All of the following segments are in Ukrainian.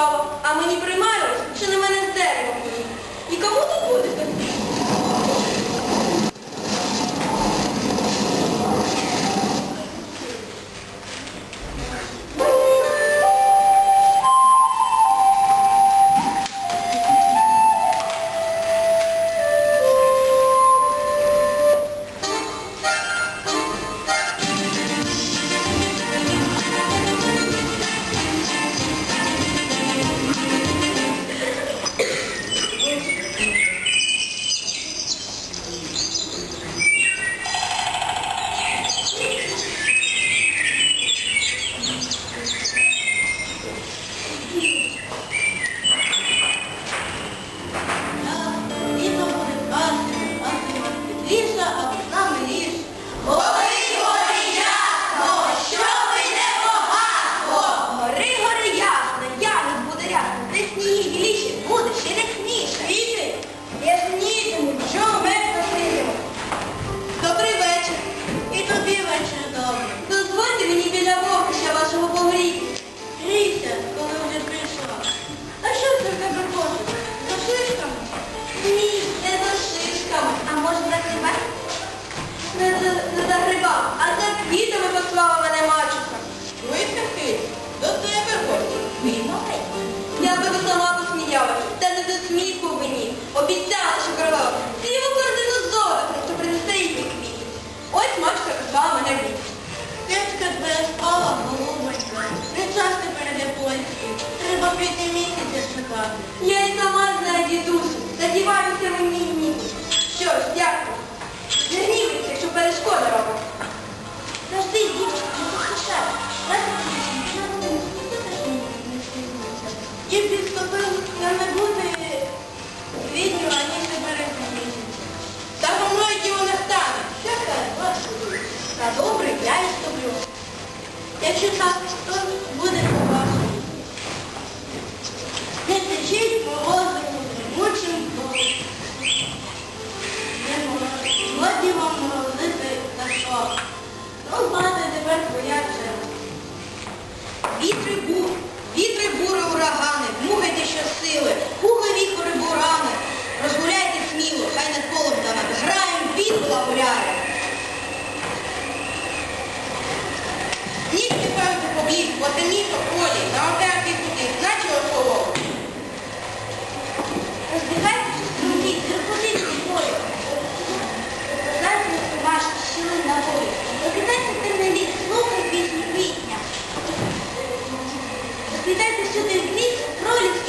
впало, а мені примарилось, що на мене з деревом. І кому то буде? Якщо так, то буде поважно. Не течіть по воздуху тримучим боком. Годі вам морозити та шок. Робати тепер твоя джерела. Вітри бур, вітри бури урагани, Мухайте щосили, кухові хорибурани, розгуляйте сміло, хай не міг, отимі полі, на оберти туди, наче охолов. Розбігайтеся, другі, припустіть полі. Показайте ваші сили на волі. Покидайте темний ліс, слухай пісню квітня. Розкидайте сюди в ліс, проліс.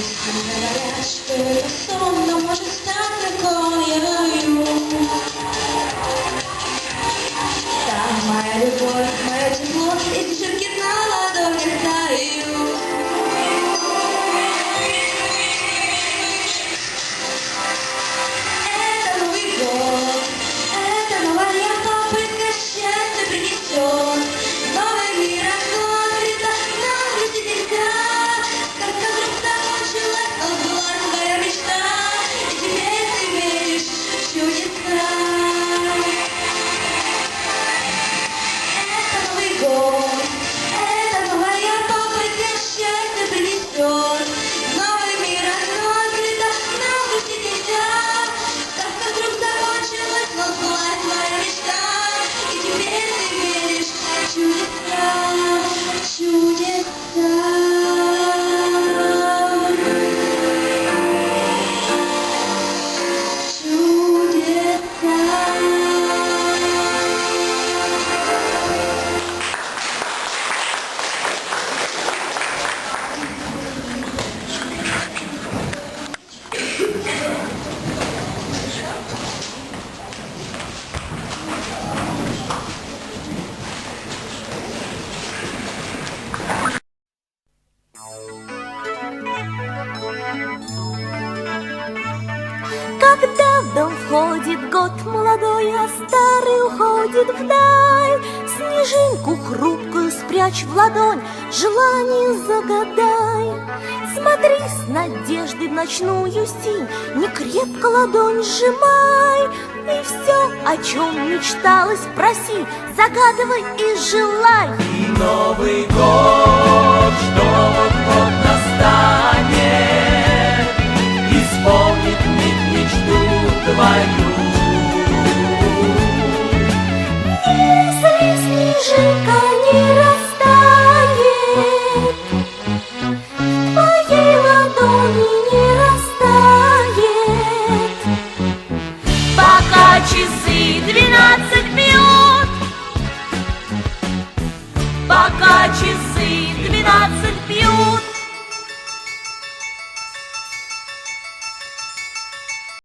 Вона врешті розсумно може стати коня. Год молодой, а старый уходит вдаль. Снежинку хрупкую спрячь в ладонь, желание загадай. Смотри с надеждой в ночную синь, не крепко ладонь сжимай. И все, о чем мечталось, проси, загадывай и желай. И Новый год, что вот-вот